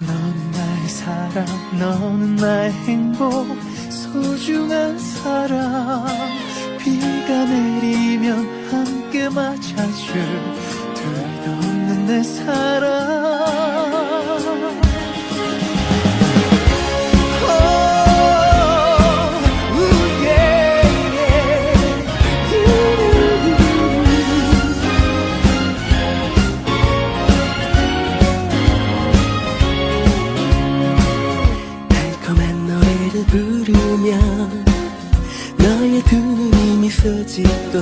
너는 나의 사랑 너는 나의 행복 소중한 사람 비가 내리면 함께 맞아줄. 둘도 없는 내 사랑 부르면 너의 두 눈이 미소 짓고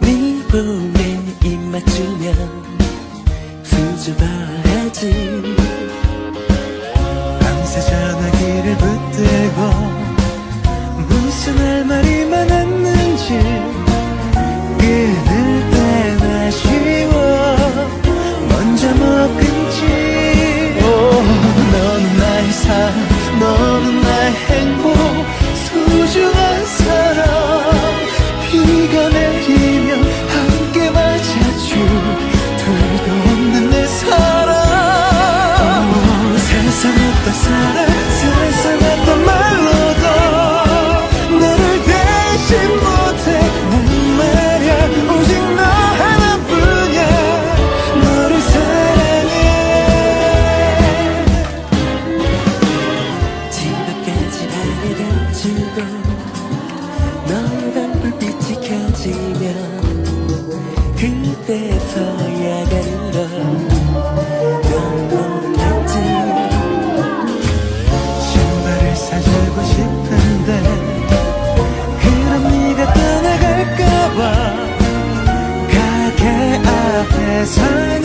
네 볼에 입 맞추면 수줍어하지 어떤 사랑 세상했던 말로도 너를 대신 못해. 난 말야 오직 너 하나뿐이야. 너를 사랑해. 지금까지 바래던 줄도 너의 밤불빛이 켜지면 앞에 살